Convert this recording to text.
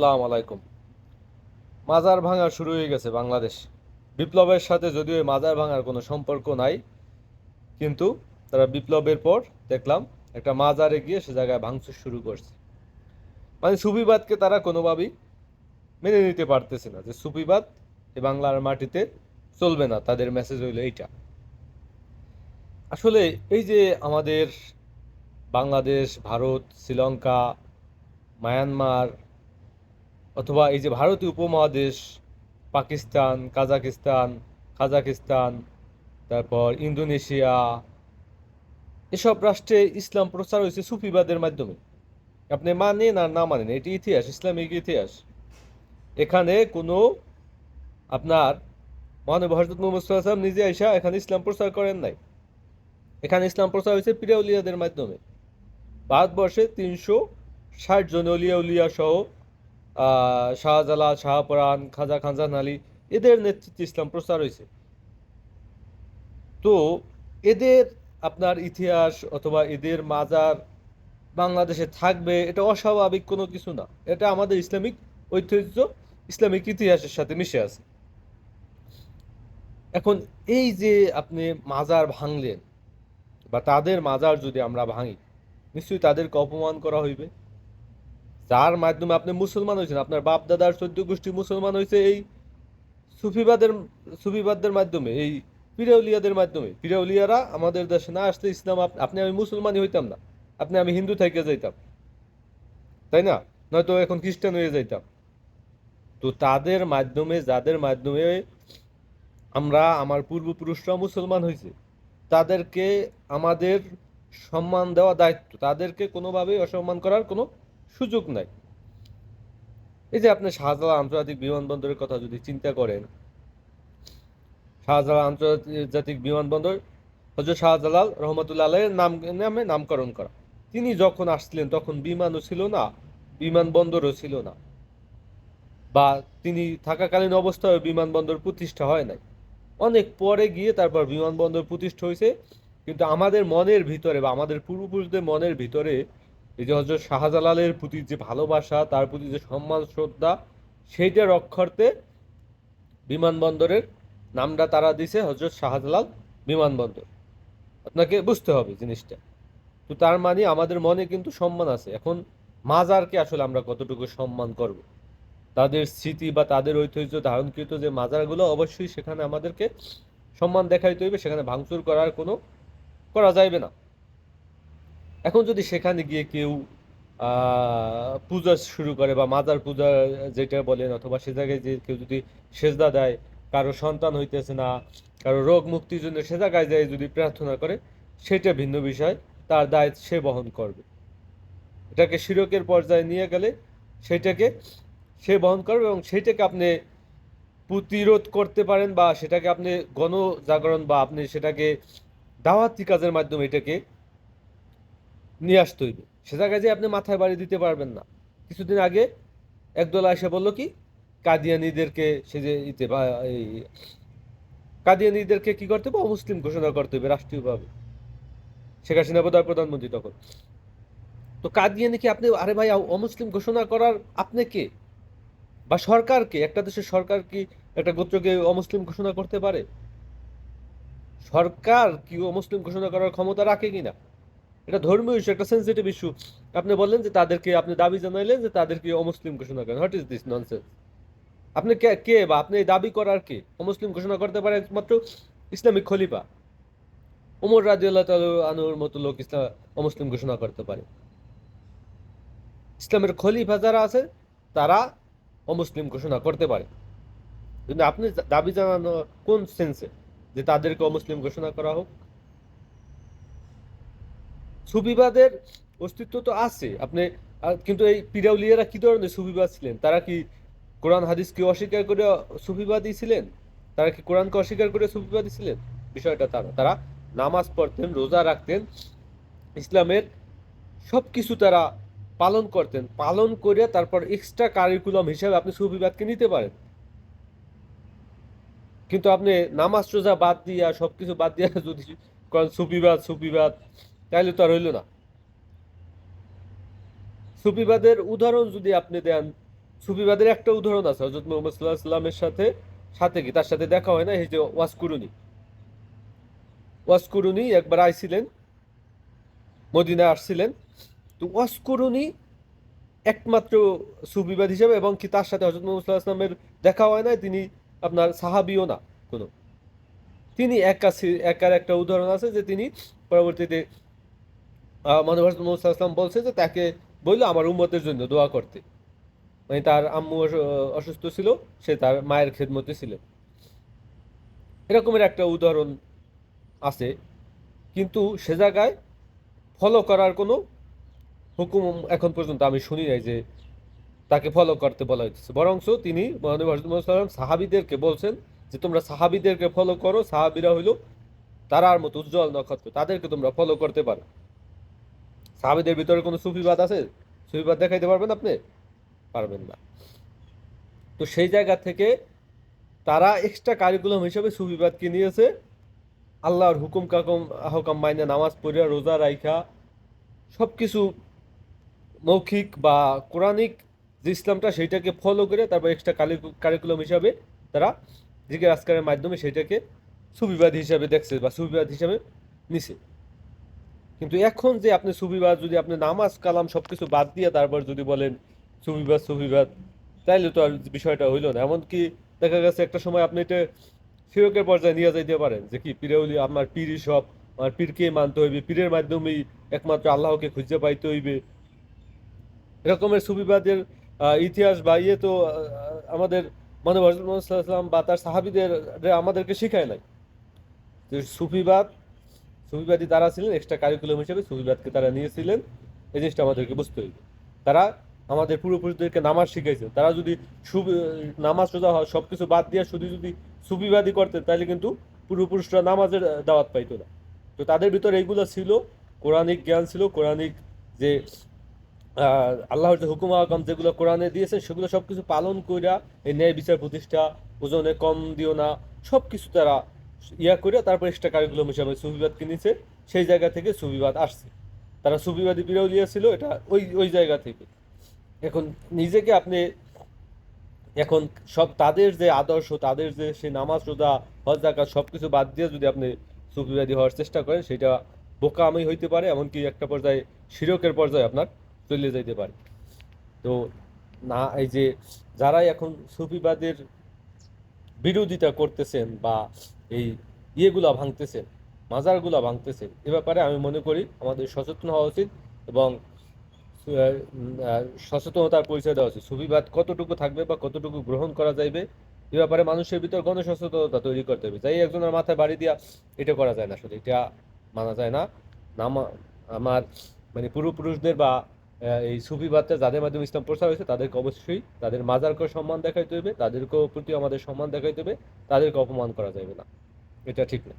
আসসালামু আলাইকুম। মাজার ভাঙা শুরু হয়ে গেছে বাংলাদেশ। বিপ্লবের সাথে যদিও মাজার ভাঙার কোনো সম্পর্ক নাই, কিন্তু তারা বিপ্লবের পর দেখলাম একটা মাজারে গিয়ে সে জায়গায় ভাঙচুর শুরু করছে। মানে সুফিবাদকে তারা কোনোভাবেই মেনে নিতে পারতেছে না যে সুফিবাদ এই বাংলার মাটিতে চলবে না, তাদের মেসেজ হইল এইটা। আসলে এই যে আমাদের বাংলাদেশ, ভারত, শ্রীলঙ্কা, মায়ানমার অথবা এই যে ভারতীয় উপমহাদেশ, পাকিস্তান, কাজাকিস্তান কাজাকিস্তান, তারপর ইন্দোনেশিয়া, এসব রাষ্ট্রে ইসলাম প্রচার হয়েছে সুফিবাদের মাধ্যমে। আপনি মানেন আর না মানেন, এটি ইতিহাস, ইসলামিক ইতিহাস। এখানে কোনো আপনার মহানবী হজরত মোহাম্মদ নিজে আইসা এখানে ইসলাম প্রচার করেন নাই। এখানে ইসলাম প্রচার হয়েছে পিরাউলিয়াদের মাধ্যমে। ভারতবর্ষে তিনশো ষাট জন অলিয়া উলিয়া সহ শাহজালাল, শাহপরান, খাজা খানজান আলী, এদের নেতৃত্বে ইসলাম প্রচার হয়েছে। তো এদের আপনার ইতিহাস অথবা এদের মাজার বাংলাদেশে থাকবে, এটা অস্বাভাবিক কোনো কিছু না। এটা আমাদের ইসলামিক ঐতিহ্য, ইসলামিক ইতিহাসের সাথে মিশে আছে। এখন এই যে আপনি মাজার ভাঙলেন, বা তাদের মাজার যদি আমরা ভাঙি, নিশ্চয়ই তাদেরকে অপমান করা হইবে। যার মাধ্যমে আপনি মুসলমান হয়েছেন, আপনার বাপ দাদার চোদ্দ গোষ্ঠী মুসলমান হয়েছে এই সুফিবাদের, সুফিবাদদের মাধ্যমে, এই পিরাউলিয়াদের মাধ্যমে। পিরাউলিয়ারা আমাদের দেশে না আসলে ইসলাম আপ- আপনি আমি মুসলমানই হইতাম না, আপনি আমি হিন্দু থেকে যাইতাম। তাই না? নয়তো এখন খ্রিস্টান হয়ে যাইতাম। তো তাদের মাধ্যমে, যাদের মাধ্যমে আমরা, আমার পূর্বপুরুষরা মুসলমান হয়েছে, তাদেরকে আমাদের সম্মান দেওয়া দায়িত্ব, তাদেরকে কোনোভাবেই অসম্মান করার কোনো সুযোগ নাই। এই যে আপনি শাহজালাল আন্তর্জাতিক বিমানবন্দরের কথা যদি চিন্তা করেন, শাহজালাল আন্তর্জাতিক বিমানবন্দর হজরত শাহজালাল রহমতুল্লাহ আলাইয়ের নাম, নামে নামকরণ করা। তিনি যখন আসছিলেন, তখন বিমানও ছিল না, বিমানবন্দরও ছিল না। বা তিনি থাকাকালীন অবস্থায় বিমানবন্দর প্রতিষ্ঠা হয় নাই। অনেক পরে গিয়ে তারপর বিমানবন্দর প্রতিষ্ঠা হয়েছে। কিন্তু আমাদের মনের ভিতরে বা আমাদের পূর্বপুরুষদের মনের ভিতরে এই যে হজরত শাহজালালের প্রতি যে ভালোবাসা, তার প্রতি যে সম্মান, শ্রদ্ধা, সেইটা রক্ষার্থে বিমানবন্দরের নামটা তারা দিছে হজরত শাহজালাল বিমানবন্দর। আপনাকে বুঝতে হবে জিনিসটা। তো তার মানে আমাদের মনে কিন্তু সম্মান আছে। এখন মাজারকে আসলে আমরা কতটুকু সম্মান করব? তাদের স্মৃতি বা তাদের ঐতিহ্য ধারণকৃত যে মাজারগুলো, অবশ্যই সেখানে আমাদেরকে সম্মান দেখাইতে হইবে, সেখানে ভাঙচুর করার কোনো, করা যাইবে না। এখন যদি সেখানে গিয়ে কেউ পূজা শুরু করে বা মাজার পূজা যেটা বলেন অথবা সে জায়গায় যে কেউ যদি সেজদা দেয়, কারও সন্তান হইতেছে না, কারও রোগ মুক্তির জন্য সে জায়গায় যায় যদি প্রার্থনা করে, সেটা ভিন্ন বিষয়, তার দায় সে বহন করবে। এটাকে শিরকের পর্যায়ে নিয়ে গেলে সেটাকে সে বহন করবে এবং সেটাকে আপনি প্রতিরোধ করতে পারেন বা সেটাকে আপনি গণজাগরণ বা আপনি সেটাকে দাওয়াতি কাজের মাধ্যমে এটাকে নিয়ে আসতে হইবে সে জায়গায় যে আপনি মাথায় বাড়ি দিতে পারবেন না। কিছুদিন আগে একদল এসে বলল কি, কাদিয়ানিদেরকে সে যে ইতে বা এই কাদিয়ানিদেরকে কি করতে হবে? অমুসলিম ঘোষণা করতে হবে রাষ্ট্রীয়ভাবে। শেখ হাসিনা বোধহয় প্রধানমন্ত্রী তখন। তো কাদিয়ানি কি আপনি, আরে ভাই, অমুসলিম ঘোষণা করার আপনি কে? বা সরকারকে একটা দেশের সরকার কি একটা গোত্রকে অমুসলিম ঘোষণা করতে পারে? সরকার কি অমুসলিম ঘোষণা করার ক্ষমতা রাখে কিনা? এটা ধর্মীয় ইস্যু একটা সেন্সিটিভ ইস্যু আপনি বললেন যে তাদেরকে, আপনি দাবি জানাইলেন যে তাদেরকে অমুসলিম ঘোষণা করেন। হোয়াট ইজ দিস ননসেন্স আপনি কে বা আপনি এই দাবি করার কে? অমুসলিম ঘোষণা করতে পারে একমাত্র ইসলামিক খলিফা। উমর রাজিউল্লাহ আনুর মতো লোক ইসলাম, অমুসলিম ঘোষণা করতে পারে। ইসলামের খলিফা যারা আছে, তারা অমুসলিম ঘোষণা করতে পারে। কিন্তু আপনি দাবি জানানো কোন সেন্সে যে তাদেরকে অমুসলিম ঘোষণা করা হোক? সুফিবাদের অস্তিত্ব তো আছে। আপনি কিন্তু এই পিরাউলিয়ারা কি ধরনের সুফিবাদ ছিলেন? তারা কি কোরআন, হাদিসকে অস্বীকার করে সুফিবাদী ছিলেন? তারা কি কোরআনকে অস্বীকার করে সুফিবাদী ছিলেন? বিষয়টা তারা তারা নামাজ পড়তেন, রোজা রাখতেন, ইসলামের সব কিছু তারা পালন করতেন। পালন করে তারপর এক্সট্রা কারিকুলাম হিসাবে আপনি সুফিবাদকে নিতে পারেন। কিন্তু আপনি নামাজ, রোজা বাদ দিয়া সব কিছু বাদ দিয়া যদি করেন সুফিবাদ সুফিবাদ তাহলে তো আর হইল না। সুফিবাদের উদাহরণ যদি আপনি দেন, সুফিবাদের একটা উদাহরণ আছে হজরত মোহাম্মদ সাল্লাহ সাথে সাথে কি? তার সাথে দেখা হয় না? এই যে ওয়াসকুরুনি। ওয়াসকুরুনি একবার আইছিলেন, মদিনায় আসছিলেন। তো ওয়াসকুরুনি একমাত্র সুবিবাদ হিসেবে এবং কি তার সাথে হজরত মোহাম্মদ সাল্লাহ দেখা হয় না তিনি আপনার সাহাবিও না কোনো। তিনি একা একার একটা উদাহরণ আছে যে তিনি পরবর্তীতে মনে হয় আসলাম বলছে যে তাকে বলল আমার উম্মতের জন্য দোয়া করতে। মানে তার আম্মু অসুস্থ ছিল, সে তার মায়ের খেদমতে ছিল। এরকমের একটা উদাহরণ আছে, কিন্তু সে জায়গায় ফলো করার কোনো হুকুম এখন পর্যন্ত আমি শুনি নাই যে তাকে ফলো করতে বলা হইতেছে। বরংস তিনি মহানবী সাহাবিদেরকে বলছেন যে তোমরা সাহাবিদেরকে ফলো করো, সাহাবিরা হইল তারার মতো উজ্জ্বল নক্ষত্র, তাদেরকে তোমরা ফলো করতে পারো। সাহাবিদের ভিতরে কোনো সুফিবাদ আছে? সুফিবাদ দেখাইতে পারবেন আপনি? পারবেন না। তো সেই জায়গা থেকে তারা এক্সট্রা কারিকুলাম হিসেবে সুফিবাদকে নিয়েছে। আল্লাহর হুকুম কাকুম হকাম মাইনে নামাজ পড়িয়া রোজা রাইখা সব কিছু মৌখিক বা কোরআনিক যে ইসলামটা সেইটাকে ফলো করে তারপর এক্সট্রা কারিকুলাম হিসাবে তারা জিজ্ঞেস আজকারের মাধ্যমে সেটাকে সুবিবাদ হিসাবে দেখছে বা সুবিবাদ হিসাবে নিছে। কিন্তু এখন যে আপনি সুবিবাদ যদি আপনি নামাজ, কালাম সব কিছু বাদ দিয়ে তারপর যদি বলেন সুবিবাদ সুবিবাদ তাইলে তো আর বিষয়টা হইল না। এমনকি দেখা গেছে একটা সময় আপনি এটা শিরকের পর্যায়ে নিয়ে যাইতে পারেন, যে কি পীরেউলি আমার পীরই সব, আমার পীরকে মানতে হইবে, পীরের মাধ্যমেই একমাত্র আল্লাহকে খুঁজে পাইতে হইবে। এরকমের সুবিবাদের ইতিহাস বা ইয়ে তো আমাদের মানে সাল্লাম বা তার সাহাবিদের আমাদেরকে শিখায় নাই। তো সুফিবাদ সুফিবাদী তারা ছিলেন এক্সট্রা কারিকুলাম হিসেবে সুফিবাদকে তারা নিয়েছিলেন। এই জিনিসটা আমাদেরকে বুঝতে হইবে তারা আমাদের পূর্বপুরুষদেরকে নামাজ শিখাইছে। তারা যদি নামাজ রোজা হয় সব কিছু বাদ দিয়ে শুধু যদি সুফিবাদী করতেন তাহলে কিন্তু পূর্বপুরুষরা নামাজের দাওয়াত পাইতো না। তো তাদের ভিতরে এইগুলো ছিল। কোরআনিক জ্ঞান ছিল, কোরআনিক যে আল্লাহর যে হুকুম আকাম যেগুলো কোরআনে দিয়েছে, সেগুলো সব কিছু পালন কইরা এই ন্যায় বিচার প্রতিষ্ঠা, ওজনে কম দিও না সব কিছু তারা ইয়া করে তারপর এক্সট্রা কারিকুলাম হিসাবে সুবিবাদ কিনেছে, সেই জায়গা থেকে সুবিবাদ আসছে। তারা সুবিবাদী বিরোধিয়া ছিল এটা ওই ওই জায়গা থেকে। এখন নিজেকে আপনি এখন সব তাদের যে আদর্শ, তাদের যে সেই নামাজ রোজা, হজ জাকাত সব কিছু বাদ দিয়ে যদি আপনি সুফিবাদী হওয়ার চেষ্টা করেন, সেটা বোকামি হইতে পারে, এমনকি একটা পর্যায়ে শিরকের পর্যায়ে আপনার চলে যাইতে পারে। তো না, এই যে যারাই এখন সুফিবাদের বিরোধিতা করতেছেন বা এই ইয়েগুলা ভাঙতেছেন মাজারগুলা ভাঙতেছেন এ ব্যাপারে আমি মনে করি আমাদের সচেতন হওয়া উচিত এবং সচেতনতার পরিচয় দেওয়া উচিত। সুফিবাদ কতটুকু থাকবে বা কতটুকু গ্রহণ করা যাইবে, এ ব্যাপারে মানুষের ভিতর গণসচেতনতা তৈরি করতে হবে। যাই একজনের মাথায় বাড়ি দিয়া এটা করা যায় না আসলে এটা মানা যায় না। আমার মানে পূর্বপুরুষদের বা এই সুফিবাদটা যাদের মাধ্যমে ইসলাম প্রচার হয়েছে, তাদেরকে অবশ্যই তাদের মাজারকেও সম্মান দেখাইতে হবে তাদেরকেও প্রতি আমাদের সম্মান দেখাইতে হবে তাদেরকে অপমান করা যাবে না। এটা ঠিক না।